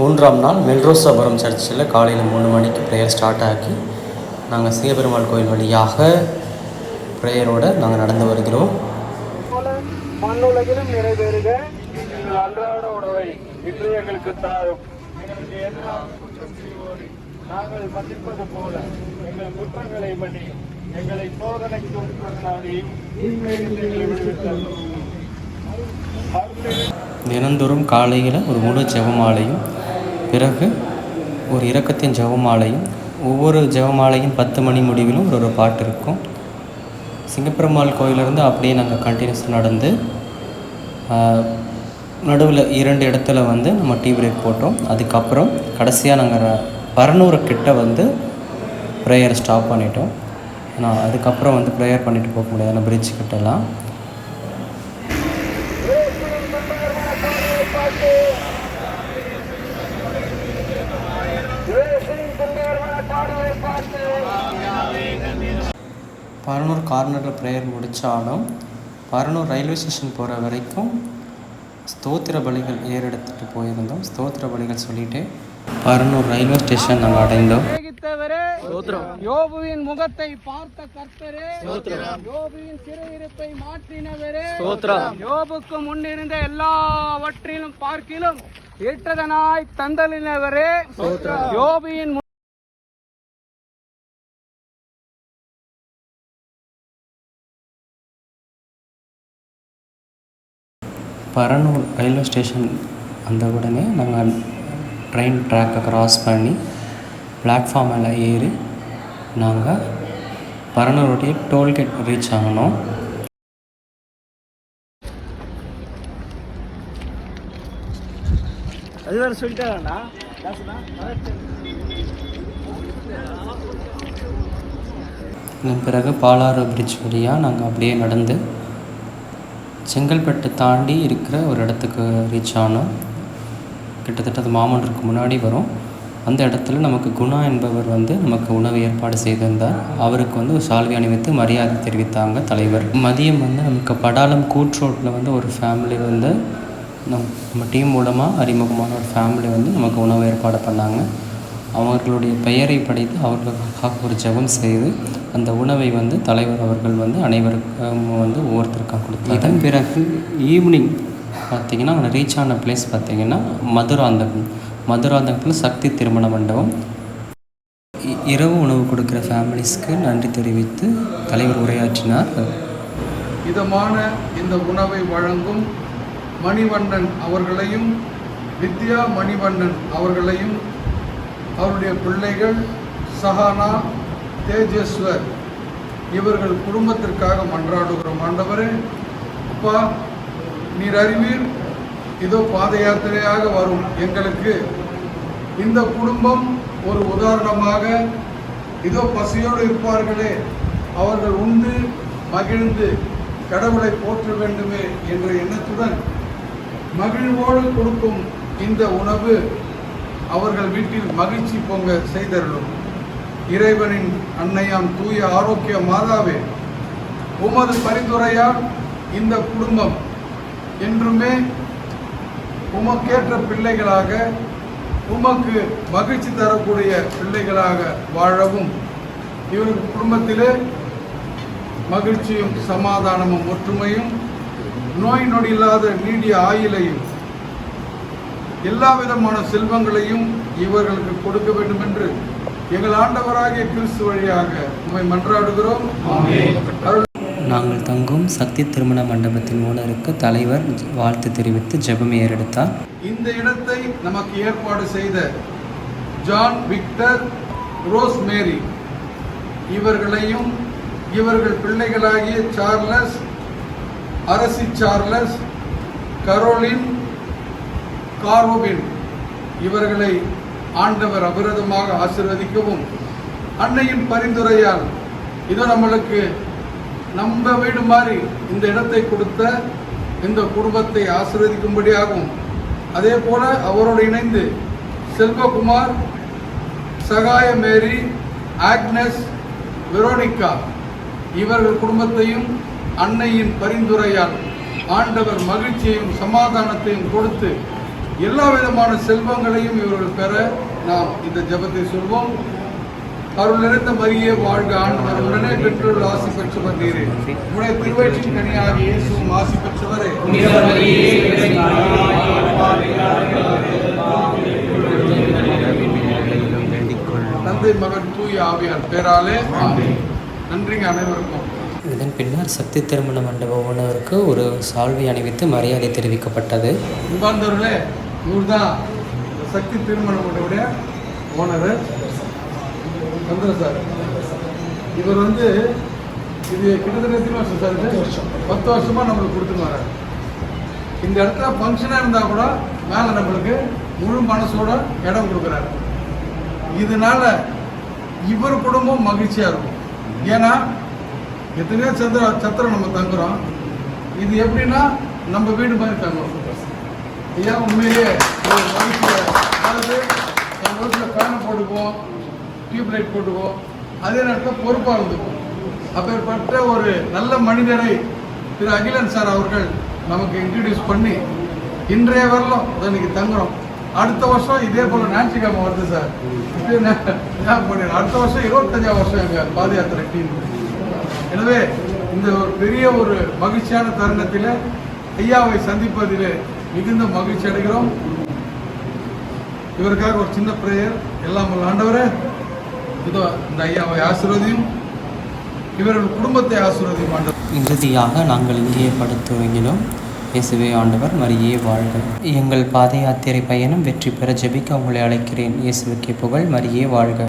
மூன்றாம் நாள் மெல்ரோசாபுரம் சர்ச்சில் காலையில் மூணு மணிக்கு ப்ரேயர் ஸ்டார்ட் ஆக்கி நாங்கள் சிவபெருமாள் கோயில் வழியாக ப்ரேயரோடு நாங்கள் நடந்து வருகிறோம். போல மண்ணுலகிலும் நிறைவேறுக. எங்கள் அன்றாட உணவை இன்று எங்களுக்கு தாரும். நாங்கள் போல எங்கள் குற்றங்களை எங்களை சோதனைக்கு உட்படுத்தாதையும் தினந்தோறும் காலையில் ஒரு முழு ஜெபமாலையும் பிறகு ஒரு இரக்கத்தின் ஜெபமாலையும் ஒவ்வொரு ஜெபமாலையும் பத்து மணி முடிவிலும் ஒரு ஒரு பாட்டு இருக்கும். சிங்கப்பெருமாள் கோயிலிருந்து அப்படியே நாங்கள் கண்டினியூஸ் நடந்து நடுவில் இரண்டு இடத்துல வந்து நம்ம டீ பிரேக் போட்டோம். அதுக்கப்புறம் கடைசியாக நாங்கள் பரநூறு கிட்ட வந்து ப்ரேயர் ஸ்டாப் பண்ணிட்டோம். நான் அதுக்கப்புறம் வந்து ப்ரேயர் பண்ணிட்டு போக முடியாது. பிரிட்ஜ் கிட்டலாம். பரனூர் கார்னரில் ப்ரேயர் முடித்தாலும் பரனூர் ரயில்வே ஸ்டேஷன் போகிற வரைக்கும் ஸ்தோத்திர பலிகள் ஏறெடுத்துட்டு போயிருந்தோம். ஸ்தோத்திர பலிகள் சொல்லிட்டு பரனூர் ரயில்வே ஸ்டேஷன் நாங்கள் அடைந்தோம். யோபுவின் முகத்தை பார்த்த கர்த்தரே யோபுவின் சிறையிருப்பை மாற்றினவரே யோபுக்கு முன்னிருந்த எல்லாவற்றிலும் பார்க்கிலும் ஏற்றதனாய் தந்தலினவரே யோபுவின் பரனூர் ரயில்வே ஸ்டேஷன் வந்த உடனே நாங்கள் ட்ரெயின் ட்ராக்கை கிராஸ் பண்ணி பிளாட்ஃபார்மில் ஏறி நாங்கள் பரனூருடைய டோல்கேட் ரீச் ஆகணும் அது வேற சொல்லிட்டாங்கண்ணா இதன் பிறகு பாலாறு பிரிட்ஜ் வழியாக நாங்கள் அப்படியே நடந்து செங்கல்பட்டு தாண்டி இருக்கிற ஒரு இடத்துக்கு ரீச் ஆனோம். கிட்டத்தட்ட அது மாமன்றருக்கு முன்னாடி வரும். அந்த இடத்துல நமக்கு குணா என்பவர் வந்து நமக்கு உணவு ஏற்பாடு செய்திருந்தார். அவருக்கு வந்து ஒரு சால்வை அணிவித்து மரியாதை தெரிவித்தாங்க தலைவர். மதியம் வந்து நமக்கு படாலம் கூட்ரோட்டில் வந்து ஒரு ஃபேமிலி வந்து நம் நம்ம டீம் மூலமாக அறிமுகமான ஒரு ஃபேமிலி வந்து நமக்கு உணவு ஏற்பாடு பண்ணாங்க. அவர்களுடைய பெயரை படித்து அவர்களுக்காக ஒரு ஜெபம் செய்து அந்த உணவை வந்து தலைவர் அவர்கள் வந்து அனைவருக்கும் வந்து ஒவ்வொருத்தருக்காக கொடுத்தாங்க. இதன் பிறகு ஈவினிங் பார்த்தீங்கன்னா ரீச் ஆன பிளேஸ் பார்த்தீங்கன்னா மதுராந்தகம். மதுராந்தகத்தில் சக்தி திருமண மண்டபம். இரவு உணவு கொடுக்குற ஃபேமிலிஸ்க்கு நன்றி தெரிவித்து தலைவர் உரையாற்றினார். இதமான இந்த உணவை வழங்கும் மணிவண்ணன் அவர்களையும் வித்யா மணிவண்ணன் அவர்களையும் அவருடைய பிள்ளைகள் சஹானா தேஜஸ்வர் இவர்கள் குடும்பத்திற்காக மன்றாடுகிறோம் ஆண்டவரே அப்பா நீர் அறிவீர் இதோ பாத யாத்திரையாக வரும். எங்களுக்கு இந்த குடும்பம் ஒரு உதாரணமாக இதோ பசியோடு இருப்பார்களே அவர்கள் உண்டு மகிழ்ந்து கடவுளை போற்ற வேண்டுமே என்ற எண்ணத்துடன் மகிழ்வோடு கொடுக்கும் இந்த உணவு அவர்கள் வீட்டில் மகிழ்ச்சி பொங்க செய்தருளும். இறைவனின் அன்னையாம் தூய ஆரோக்கிய மாதாவே உமது பரிந்துரையால் இந்த குடும்பம் என்றுமே உமக்கேற்ற பிள்ளைகளாக உமக்கு மகிழ்ச்சி தரக்கூடிய பிள்ளைகளாக வாழவும். இவருக்கு குடும்பத்திலே மகிழ்ச்சியும் சமாதானமும் ஒற்றுமையும் நோய் நொடி இல்லாத நீடிய ஆயுளையும் எல்லா விதமான செல்வங்களையும் இவர்களுக்கு கொடுக்க வேண்டும் என்று எங்கள் ஆண்டவராகிய கிறிஸ்து வழியாக உம்மை மன்றாடுகிறோம். நாங்கள் தங்கும் சக்தி திருமண மண்டபத்தின் ஓனருக்கு தலைவர் வாழ்த்து தெரிவித்து ஜெபம் ஏறெடுத்தார். இந்த இடத்தை நமக்கு ஏற்பாடு செய்த ஜான் விக்டர் ரோஸ் மேரி இவர்களையும் இவர்கள் பிள்ளைகளாகிய சார்லஸ் அரசி சார்லஸ் கரோலின் காரோவின் இவர்களை ஆண்டவர் அபிரதமாக ஆசிர்வதிக்கவும் அன்னையின் பரிந்துரையால் இதோ நம்மளுக்கு நம்ம வீடு மாதிரி இந்த இடத்தை கொடுத்த இந்த குடும்பத்தை ஆசிர்வதிக்கும்படியாகவும் அதே போல அவரோடு இணைந்து Selvakumar Sagaya Mary Agnes Veronica இவர்கள் குடும்பத்தையும் அன்னையின் பரிந்துரையால் ஆண்டவர் மகிழ்ச்சியையும் சமாதானத்தையும் கொடுத்து எல்லா விதமான செல்வங்களையும் இவர்கள் பெற நாம் இந்த ஜெபத்தை சொல்வோம். அருள் நிறைந்த மரியே வாழ்க ஆண்டவர். உடனே பெற்றோர் ஆசி பெற்றவர் நீரே உடைய திருவயிற்றின் கனியாக இயேசுவும் ஆசி பெற்றவரே தந்தை மகன் தூய ஆவியார் பேராலே நன்றிங்க அனைவருக்கும். இதன் பின்னர் சக்தி திருமண மண்டப ஓனருக்கு ஒரு சால்வை அணிவித்து மரியாதை தெரிவிக்கப்பட்டது. இவர் தான் சக்தி திருமணமுடைய ஓனரு சந்திர சார். இவர் வந்து இது கிட்டத்தட்ட எத்தனை வருஷம் சார் இது? பத்து வருஷமாக நம்மளுக்கு கொடுத்துட்டு வர்றாரு இந்த இடத்துல ஃபங்க்ஷனாக இருந்தால் கூட மேலே நம்மளுக்கு முழு மனசோட இடம் கொடுக்குறாரு. இதனால இவர் குடும்பம் மகிழ்ச்சியாக இருக்கும். ஏன்னா எத்தனையோ சந்திர சத்திரம் நம்ம தங்குறோம். இது எப்படின்னா நம்ம வீடு மாதிரி தங்குறோம். ஐயா உண்மையிலே ஒரு மகிழ்ச்சியா. அதாவது எங்கள் வீட்டில் ஃபேனை போட்டுக்குவோம் டியூப்லைட் போட்டுக்குவோம். அதே நேரத்தில் பொறுப்பாக இருந்துக்கும் அப்பேற்பட்ட ஒரு நல்ல மனிதரை திரு அகிலன் சார் அவர்கள் நமக்கு இன்ட்ரடியூஸ் பண்ணி இன்றைய வரலாம் இன்னைக்கு தங்குறோம். அடுத்த வருஷம் இதே போல ஞாயிற்றுக்கிழமை வருது சார் இது ஞாபகம் பண்ணிடுறேன். அடுத்த வருஷம் இருபத்தஞ்சாம் வருஷம் எங்கள் பாத யாத்திரை டீம் எனவே இந்த ஒரு பெரிய ஒரு மகிழ்ச்சியான தருணத்தில் ஐயாவை சந்திப்பதிலே மிகுந்த மகிழ்ச்சி அடைகிறோம். இவருக்காக ஒரு சின்ன பிரேயர் எல்லாம் ஆண்டவரே இதோ இந்த ஐயாவை ஆசீர்வதியும் இவர்கள் குடும்பத்தை ஆசீர்வதியும் ஆண்டவர். இறுதியாக நாங்கள் இங்கே படுத்து இயேசுவே ஆண்டவர் மரியே வாழ்க. எங்கள் பாத யாத்திரை பயணம் வெற்றி பெற ஜெபிக்க உங்களை அழைக்கிறேன். இயேசுவுக்கே புகழ் மரியே வாழ்க.